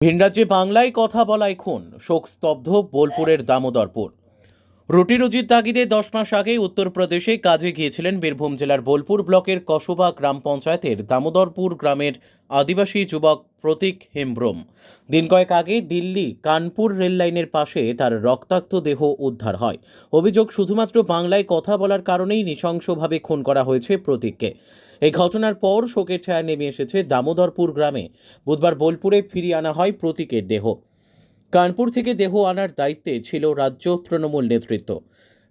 ভিনরাজ্যে বাংলায় কথা বলায় খুন শোকস্তব্ধ বোলপুরের দামোদরপুর। রুটি রুজির তাগিদে দশ মাস আগে উত্তরপ্রদেশে কাজে গিয়েছিলেন বীরভূম জেলার বোলপুর ব্লকের কসবা গ্রাম পঞ্চায়েতের দামোদরপুর গ্রামের আদিবাসী যুবক প্রতীক হেমব্রম। দিন কয়েক আগে দিল্লি কানপুর রেললাইনের পাশে তার রক্তাক্ত দেহ উদ্ধার হয়। অভিযোগ শুধুমাত্র বাংলায় কথা বলার কারণেই নৃশংসভাবে খুন করা হয়েছে প্রতীককে। এই ঘটনার পর শোকের ছায়া নেমে এসেছে দামোদরপুর গ্রামে। বুধবার বোলপুরে ফিরিয়ে আনা হয় প্রতীকের দেহ। কানপুর থেকে দেহ আনার দায়িত্বে ছিল রাজ্য তৃণমূল নেতৃত্ব।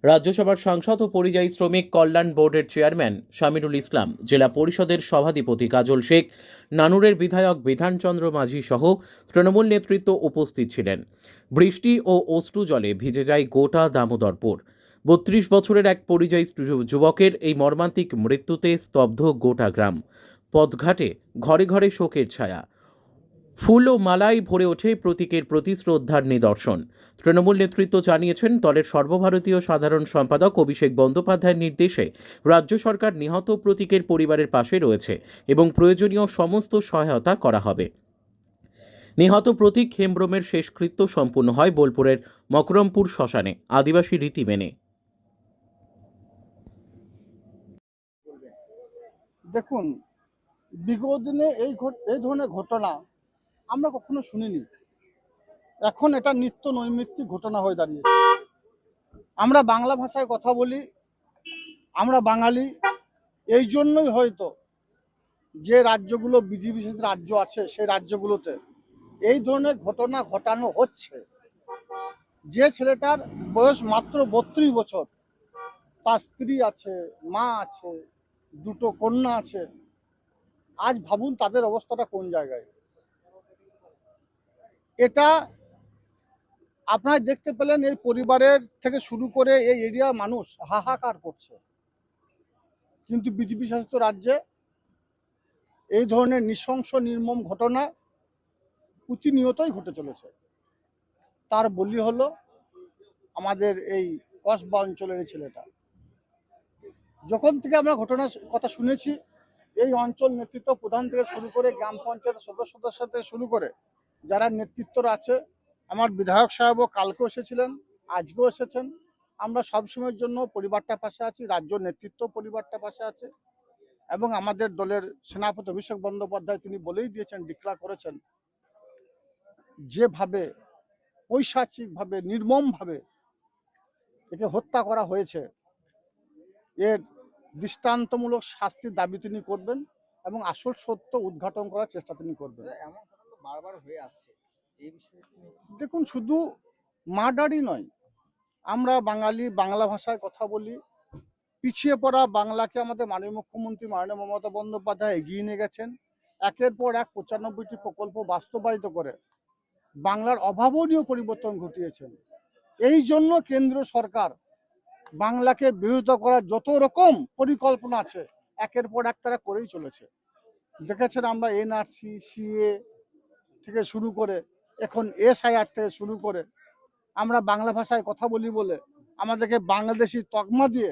রাজ্যসভার সাংসদ ও পরিযায়ী শ্রমিক কল্যাণ বোর্ডের চেয়ারম্যান শামিরুল ইসলাম, জেলা পরিষদের সভাধিপতি কাজল শেখ, নানুরের বিধায়ক বিধানচন্দ্র মাঝি সহ তৃণমূল নেতৃত্ব উপস্থিত ছিলেন। বৃষ্টি ও অশ্রু জলে ভিজে যায় গোটা দামোদরপুর। বত্রিশ বছরের এক পরিযায়ী যুবকের এই মর্মান্তিক মৃত্যুতে স্তব্ধ গোটা গ্রাম। পথঘাটে ঘরে ঘরে শোকের ছায়া। ফুল ও মালায় ভরে ওঠে প্রতীকের প্রতি শ্রদ্ধার নিদর্শন। তৃণমূল নেতৃত্ব জানিয়েছেন, দলের সর্বভারতীয় সাধারণ সম্পাদক অভিষেক বন্দ্যোপাধ্যায়ের নির্দেশে রাজ্য সরকার নিহত প্রতীকের পরিবারের পাশে রয়েছে এবং প্রয়োজনীয় সমস্ত সহায়তা করা হবে। নিহত প্রতীক হেমব্রমের শেষকৃত্য সম্পূর্ণ হয় বোলপুরের মকরমপুর শ্মশানে। আদিবাসী রীতি মেনে। দেখুন বিগত দিনে এই এই ধরনের ঘটনা আমরা কখনো শুনিনি। এখন এটা নিত্য নৈমিত্তিক ঘটনা হয়ে দাঁড়িয়েছে। আমরা বাংলা ভাষায় কথা বলি, আমরা বাঙালি, এই জন্যই হয়তো যে রাজ্যগুলো বিজেপি শাসিত রাজ্য আছে, সেই রাজ্যগুলোতে এই ধরনের ঘটনা ঘটানো হচ্ছে। যে ছেলেটার বয়স মাত্র বত্রিশ বছর, তার স্ত্রী আছে, মা আছে দুটো কন্যা আছে। আজ ভাবুন তাদের অবস্থাটা কোন জায়গায়। এটা আপনারা দেখতে পেলেন এই পরিবারের থেকে শুরু করে এই এরিয়ার মানুষ হাহাকার করছে। কিন্তু বিজেপি শাসিত রাজ্যে এই ধরনের নৃশংস, নির্মম ঘটনা প্রতিনিয়তই ঘটে চলেছে। তার বলি হলো, আমাদের এই কসবা অঞ্চলের ছেলেটা। যখন থেকে আমরা ঘটনার কথা শুনেছি, এই অঞ্চল নেতৃত্ব প্রধান থেকে শুরু করে গ্রাম পঞ্চায়েত সদস্যদের সাথে শুরু করে যারা নেতৃত্বরা আছে, আমার বিধায়ক সাহেবও কালকেও এসেছিলেন, আজকেও এসেছেন। আমরা সবসময়ের জন্য পরিবারটা পাশে আছি, রাজ্য নেতৃত্ব পরিবারটা পাশে আছে এবং আমাদের দলের সেনাপতি অভিষেক বন্দ্যোপাধ্যায় তিনি বলেই দিয়েছেন ডিক্লার করেছেন যেভাবে পৈশাচিকভাবে, নির্মমভাবে একে হত্যা করা হয়েছে, এর দৃষ্টান্তমূলক শাস্তির দাবি তিনি করবেন এবং আসল সত্য উদ্ঘাটন করার চেষ্টা তিনি করবেন। বারবার হয়ে আসছে। দেখুন শুধু মার্ডারই নয় আমরা বাঙালি বাংলা ভাষায় কথা বলি পিছিয়ে পড়া বাংলাকে আমাদের মাননীয় মুখ্যমন্ত্রী মাননীয় মমতা বন্দ্যোপাধ্যায় এগিয়ে নিয়ে গেছেন। একের পর এক পঁচানব্বইটি প্রকল্প বাস্তবায়িত করে বাংলার অভাবনীয় পরিবর্তন ঘটিয়েছেন। এই জন্য কেন্দ্র সরকার বাংলাকে বিরোধিতা করার যত রকম পরিকল্পনা আছে, একের পর এক তারা করেই চলেছে। দেখেছেন আমরা এনআরসি সিএ থেকে শুরু করে, এখন এসআইআর থেকে শুরু করে, আমরা বাংলা ভাষায় কথা বলি বলে আমাদেরকে বাংলাদেশি তকমা দিয়ে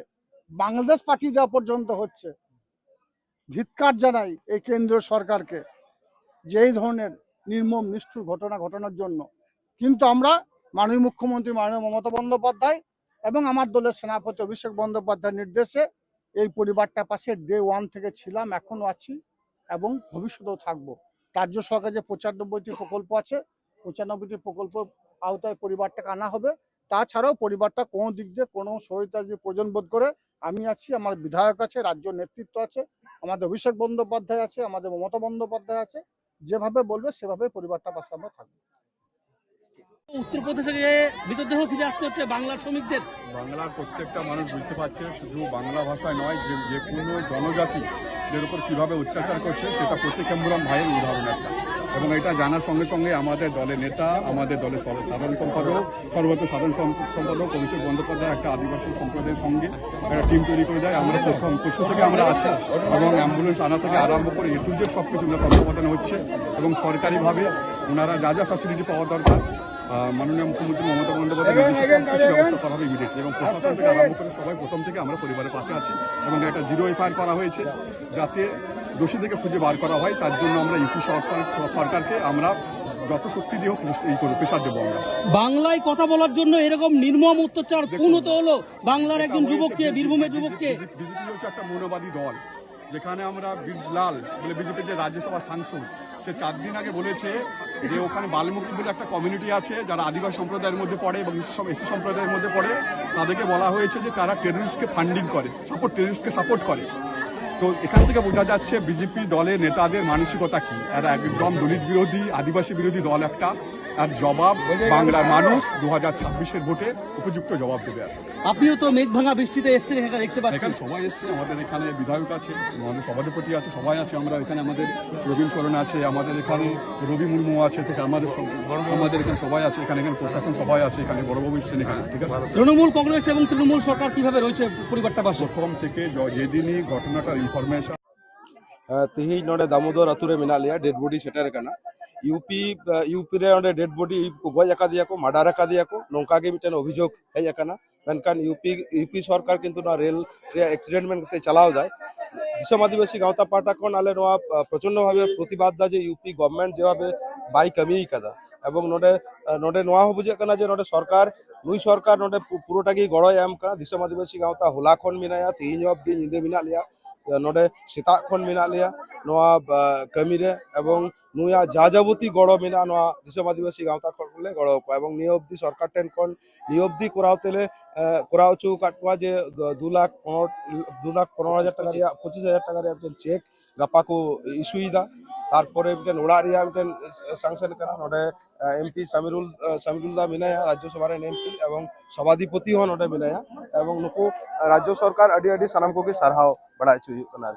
বাংলাদেশ পাঠিয়ে দেওয়া পর্যন্ত হচ্ছে। ধিৎকার জানাই এই কেন্দ্রীয় সরকারকে যে এই ধরনের নির্মম, নিষ্ঠুর ঘটনা ঘটানোর জন্য। কিন্তু আমরা মাননীয় মুখ্যমন্ত্রী মাননীয় মমতা বন্দ্যোপাধ্যায় এবং আমার দলের সেনাপতি অভিষেক বন্দ্যোপাধ্যায়ের নির্দেশে এই পরিবারটা পাশে ডে ওয়ান থেকে ছিলাম এখনও আছি এবং ভবিষ্যতেও থাকব। রাজ্য সরকার যে পঁচানব্বইটি প্রকল্প আছে, পঁচানব্বইটি প্রকল্প আওতায় পরিবারটাকে আনা হবে। তাছাড়াও পরিবারটা কোনো দিক দিয়ে কোনো সহায়তা যদি প্রয়োজন বোধ করে আমি আছি, আমার বিধায়ক আছে, রাজ্য নেতৃত্ব আছে, আমাদের অভিষেক বন্দ্যোপাধ্যায় আছে, আমাদের মমতা বন্দ্যোপাধ্যায় আছে, যেভাবে বলবে সেভাবে পরিবারটা পাশে আমরা থাকব। উত্তরপ্রদেশে যে মৃতদেহ ফিরে আসতে হচ্ছে বাংলার শ্রমিকদের। বাংলার প্রত্যেকটা মানুষ বুঝতে পারছে, শুধু বাংলা ভাষায় নয়, যে যে কোনো জনজাতি এর উপর কীভাবে অত্যাচার করছে, সেটা প্রত্যেক এম্বুরাম ভাইয়ের উদাহরণ একটা। এবং এটা জানার সঙ্গে সঙ্গে আমাদের দলের নেতা, আমাদের দলের সাধারণ সম্পাদক সর্বত সাধারণ সম্পাদক অভিষেক বন্দ্যোপাধ্যায় একটা আদিবাসী সম্প্রদায়ের সঙ্গে একটা টিম তৈরি করে দেয়। আমরা প্রথম পশু থেকে আমরা আছি এবং অ্যাম্বুলেন্স আনা থেকে আরম্ভ করে এ টু জেড সব কিছু আমরা তত্ত্বাবধানে হচ্ছে এবং সরকারিভাবে ওনারা যা যা ফ্যাসিলিটি পাওয়া দরকার মাননীয় মুখ্যমন্ত্রী মমতা বন্দ্যোপাধ্যায় কিছু ব্যবস্থা করা হবে ইমিডিয়েটলি এবং প্রশাসন থেকে আরম্ভ করে সবাই প্রথম থেকে আমরা পরিবারের পাশে আছি এবং একটা জিরো এফআইআর করা হয়েছে যাতে দোষী থেকে খুঁজে বার করা হয়। তার জন্য আমরা ইউপি সরকার সরকারকে আমরা যত শক্তি দিয়ে হোক এই করব প্রেশার দেবো আমরা। বাংলায় কথা বলার জন্য এরকম নির্মম অত্যাচার। কোন তো হলো বাংলার একজন যুবককে বীরভূমের যুবককে। বিজেপি হচ্ছে একটা মৌলবাদী দল। যেখানে আমরা বীরলাল বলে বিজেপির যে রাজ্যসভার সাংসদ, সে চার দিন আগে বলেছে যে ওখানে বাল্মীকি বলে একটা কমিউনিটি আছে, যারা আদিবাসী সম্প্রদায়ের মধ্যে পড়ে এবং এসি সম্প্রদায়ের মধ্যে পড়ে, তাদেরকে বলা হয়েছে যে তারা টেররিস্টকে ফান্ডিং করে সাপোর্ট টেররিস্টকে সাপোর্ট করে। তো এখান থেকে বোঝা যাচ্ছে বিজেপি দলের নেতাদের মানসিকতা কি? এরা একদম দলিত বিরোধী, আদিবাসী বিরোধী দল একটা। আর জবাব বাংলার মানুষ দু হাজার ছাব্বিশের ভোটে উপযুক্ত জবাব দেবে আর আপনিও তো মেঘ ভাঙা বৃষ্টিতে এসেছেন এখানে দেখতে পাচ্ছেন এখানে সবাই এসছে আমাদের এখানে বিধায়ক আছে আমাদের সভাধিপতি আছে সবাই আছে আমরা এখানে আমাদের রবীন করণ আছে আমাদের এখানে রবি মুর্মু আছে থেকে আমাদের সব- আমাদের এখানে সবাই আছে এখানে এখানে প্রশাসন সবাই আছে এখানে বড়বাবু এসছেন এখানে ঠিক আছে তৃণমূল কংগ্রেস এবং তৃণমূল সরকার কিভাবে রয়েছে পরিবারটা পাশে প্রথম থেকে য- যেদিনই ঘটনাটার ইনফরমেশন ᱛᱮᱦᱮᱧ ᱱᱚᱰᱮ ᱫᱟᱢᱳᱫᱚᱨ ᱟᱛᱩ ᱨᱮ ᱢᱮᱱᱟᱜ ᱞᱮᱭᱟ ᱰᱮᱰ ᱵᱚᱰᱤ ᱥᱮᱴᱮᱨ ᱟᱠᱟᱱᱟ ইউপি ইউপি रे डेड बॉडी गोज दिया को माडार दिया को नौका के मिटन ইউপি हेकना मेनकान यूपी यूपी सरकार किंतु ना रेल দিশম আদিবাসী গাঁতা পাটা কোন আলে নোয়া প্রচণ্ড ভাবে প্রতিবাদ যে ইউপি গভর্নমেন্ট যেভাবে বাই কমিয়ে কাদা। এবং নোডে নোডে নোয়া হবুজে কানা যে নোডে সরকার, নুই সরকার নোডে পুরোটাকে গড় এম কানা দিশম আদিবাসী গাঁতা হোলা খন মিনায়া তিন অব দিন ইন্দে মিনা লিয়া। ᱱᱚᱰᱮ ᱥᱮᱛᱟᱜ ᱠᱷᱚᱱ ᱢᱮᱱᱟᱜ ᱞᱮᱭᱟ ᱱᱚᱣᱟ ᱠᱟᱹᱢᱤ ᱨᱮ ᱮᱵᱚᱝ ᱱᱩᱭᱟ ᱡᱟᱡᱟᱵᱚᱛᱤ ᱜᱚᱲᱚ ᱢᱮᱱᱟᱜᱼᱟ ᱱᱚᱣᱟ ᱫᱤᱥᱚᱢ ᱟᱹᱫᱤᱵᱟᱹᱥᱤ ᱜᱟᱶᱛᱟ ᱠᱷᱚᱱ ᱞᱮ ᱜᱚᱲᱚ ᱟᱠᱚᱣᱟ ᱮᱵᱚᱝ ᱱᱤᱭᱟᱹ অবধি সরকার ᱴᱷᱮᱱ ᱠᱷᱚᱱ নিয়োগ দি করাও তেলে করাও চু কাটপা যে 2 লাখ 15 2 লাখ 15 হাজার টাকা 25 হাজার টাকা চেক गपा को इशूदा तारपरे मिटन ओड़ा मिटन सांसन नोडे एमपी सामिरुल सामिरुलदा मेनाया राज्य सभा एमपी एवं सभाधिपति हो नोडे मेनाया एवं नुक राज्य सरकार अड़ी अड़ी सानाम को सारहाव बड़ा चुना